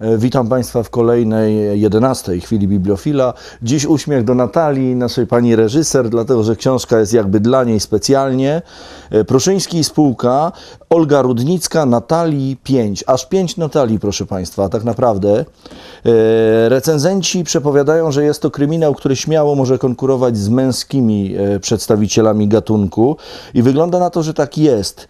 E, Witam Państwa w kolejnej 11 chwili bibliofila. Dziś uśmiech do Natalii, naszej pani reżyser, dlatego że książka jest jakby dla niej specjalnie. E, Pruszyński i spółka, Olga Rudnicka, Natalii 5. Aż 5 Natalii, proszę Państwa, tak naprawdę. E, Recenzenci przepowiadają, że jest to kryminał, który śmiało może konkurować z męskimi przedstawicielami gatunku i wygląda na to, że tak jest.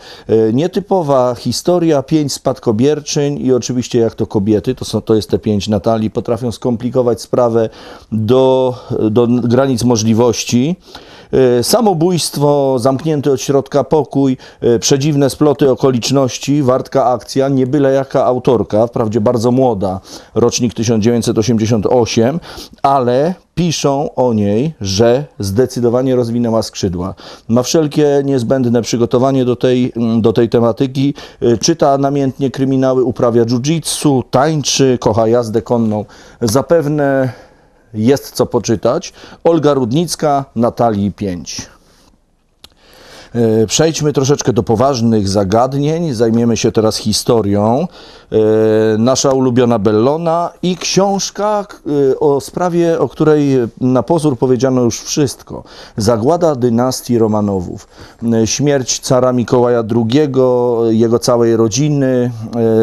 Nietypowa historia, pięć spadkobierczyń i oczywiście jak to kobiety, to, są, to jest te pięć Natalii, potrafią skomplikować sprawę do, do granic możliwości. E, Samobójstwo, zamknięty od środka pokój, e, przedziwne sploty okoliczności, wartka akcja, nie byle jaka autorka, wprawdzie bardzo młoda, rocznik 1988, ale piszą o niej, że zdecydowanie rozwinęła skrzydła. Ma wszelkie niezbędne przygotowanie do tej, do tej tematyki, e, czyta namiętnie kryminały, uprawia jiu-jitsu, tańczy, kocha jazdę konną. Zapewne jest co poczytać. Olga Rudnicka, Natalii 5. E, Przejdźmy troszeczkę do poważnych zagadnień. Zajmiemy się teraz historią. E, Nasza ulubiona Bellona i książka e, o sprawie, o której na pozór powiedziano już wszystko. Zagłada dynastii Romanowów. Śmierć cara Mikołaja II, jego całej rodziny,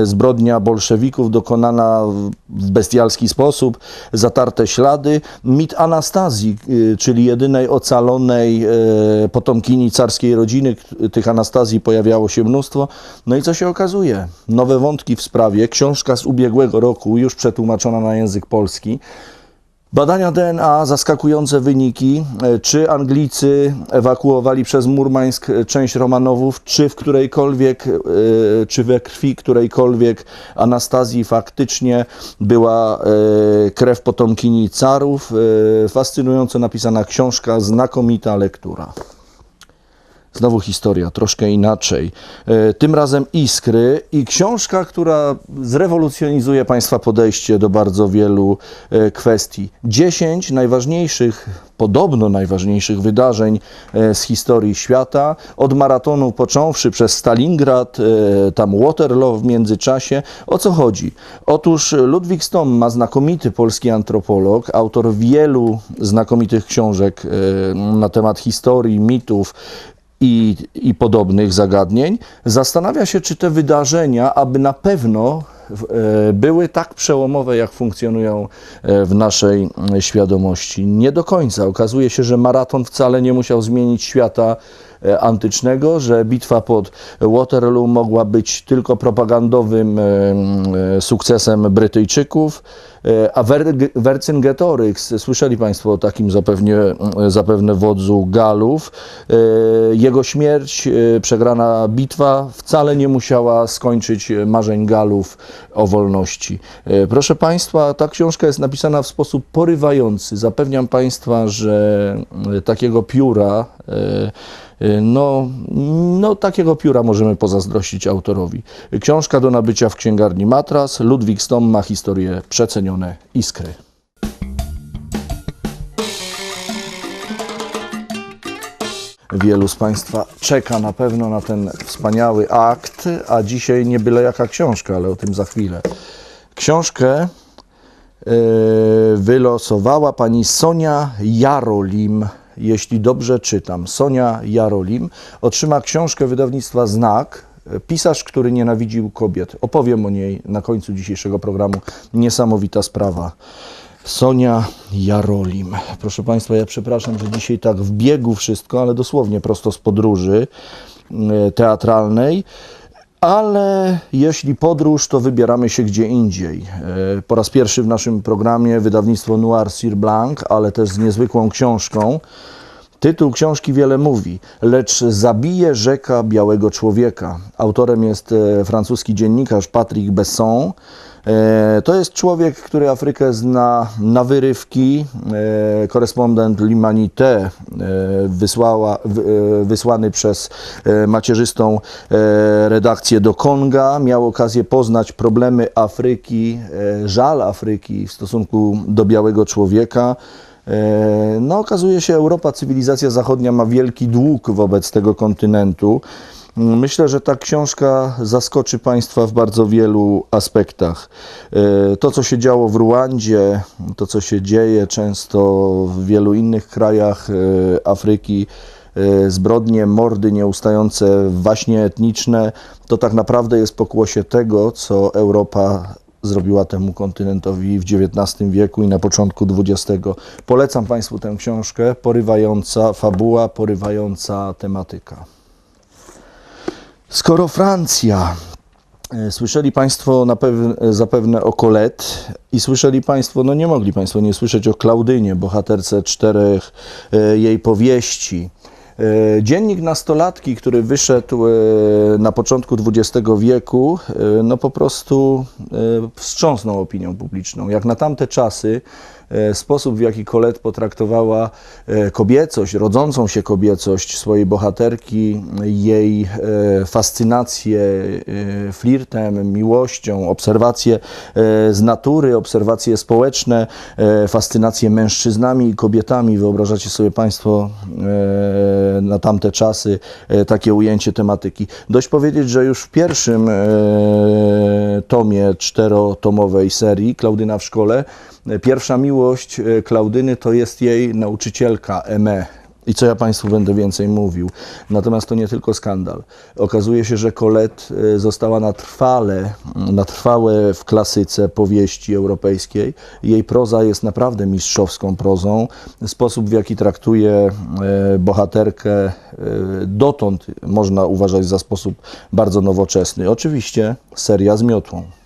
zbrodnia bolszewików dokonana w- bestialski sposób, zatarte ślady. Mit Anastazji, czyli jedynej ocalonej potomkini carskiej rodziny. Tych Anastazji pojawiało się mnóstwo. No i co się okazuje? Nowe wątki w sprawie. Książka z ubiegłego roku, już przetłumaczona na język polski. Badania DNA, zaskakujące wyniki. E, Czy Anglicy ewakuowali przez Murmańsk e, część Romanowów, czy w którejkolwiek, e, czy we krwi którejkolwiek Anastazji faktycznie była krew potomkini carów. Fascynująco napisana książka, znakomita lektura. Znowu historia, troszkę inaczej. E, Tym razem Iskry i książka, która zrewolucjonizuje Państwa podejście do bardzo wielu e, kwestii. 10 najważniejszych, podobno najważniejszych wydarzeń e, z historii świata, od maratonu począwszy przez Stalingrad, tam Waterloo w międzyczasie. O co chodzi? Otóż Ludwik Stom ma znakomity polski antropolog, autor wielu znakomitych książek na temat historii, mitów, i, i podobnych zagadnień, zastanawia się, czy te wydarzenia, aby na pewno e, były tak przełomowe, jak funkcjonują e, w naszej e, świadomości. Nie do końca. Okazuje się, że maraton wcale nie musiał zmienić świata antycznego, że bitwa pod Waterloo mogła być tylko propagandowym e, e, sukcesem Brytyjczyków, e, a Ver- Vercingetorix, słyszeli Państwo o takim zapewnie, zapewne wodzu Galów, e, jego śmierć, e, przegrana bitwa wcale nie musiała skończyć marzeń Galów o wolności. E, Proszę Państwa, ta książka jest napisana w sposób porywający. Zapewniam Państwa, że e, takiego pióra e, e, no, no, takiego pióra możemy pozazdrościć autorowi. Książka do nabycia w księgarni Matras. Ludwik Stom ma historię przecenione iskry. Wielu z Państwa czeka na pewno na ten wspaniały akt, a dzisiaj nie byle jaka książka, ale o tym za chwilę. Książkę e, wylosowała pani Sonia Jarolim, jeśli dobrze czytam. Sonia Jarolim otrzyma książkę wydawnictwa Znak. Pisarz, który nienawidził kobiet. Opowiem o niej na końcu dzisiejszego programu. Niesamowita sprawa. Sonia Jarolim. Proszę Państwa, ja przepraszam, że dzisiaj tak w biegu wszystko, ale dosłownie prosto z podróży e, teatralnej. Ale jeśli podróż, to wybieramy się gdzie indziej. E, Po raz pierwszy w naszym programie wydawnictwo Noir Sir Blanc, ale też z niezwykłą książką. Tytuł książki wiele mówi, lecz zabije rzeka białego człowieka. Autorem jest e, francuski dziennikarz Patrick Besson. E, To jest człowiek, który Afrykę zna na wyrywki. E, Korespondent L'Humanité wysłała, wysłany przez macierzystą redakcję do Konga, miał okazję poznać problemy Afryki, żal Afryki w stosunku do białego człowieka. E, No, okazuje się, Europa, cywilizacja zachodnia ma wielki dług wobec tego kontynentu. Myślę, że ta książka zaskoczy Państwa w bardzo wielu aspektach. E, To, co się działo w Ruandzie, to, co się dzieje często w wielu innych krajach e, Afryki, zbrodnie, mordy nieustające, waśnie etniczne, to tak naprawdę jest pokłosie tego, co Europa zrobiła temu kontynentowi w XIX wieku i na początku XX. Polecam Państwu tę książkę, porywająca fabuła, porywająca tematyka. Skoro Francja, e, słyszeli Państwo zapewne o Colette i słyszeli Państwo, no nie mogli Państwo nie słyszeć o Klaudynie, bohaterce czterech e, jej powieści. E, Dziennik nastolatki, który wyszedł e, na początku XX wieku, e, no po prostu wstrząsnął opinią publiczną. Jak na tamte czasy, sposób w jaki Colette potraktowała e, kobiecość, rodzącą się kobiecość swojej bohaterki, jej e, fascynację e, flirtem, miłością, obserwacje e, z natury, obserwacje społeczne, e, fascynację mężczyznami i kobietami. Wyobrażacie sobie Państwo e, na tamte czasy e, takie ujęcie tematyki. Dość powiedzieć, że już w pierwszym e, tomie czterotomowej serii Klaudyna w szkole, e, pierwsza miłość e, Klaudyny to jest jej nauczycielka Eme. I co ja Państwu będę więcej mówił. Natomiast to nie tylko skandal. Okazuje się, że Colette e, została na trwale, na trwałe w klasyce powieści europejskiej. Jej proza jest naprawdę mistrzowską prozą. Sposób, w jaki traktuje e, bohaterkę, dotąd można uważać za sposób bardzo nowoczesny. Oczywiście seria z miotłą.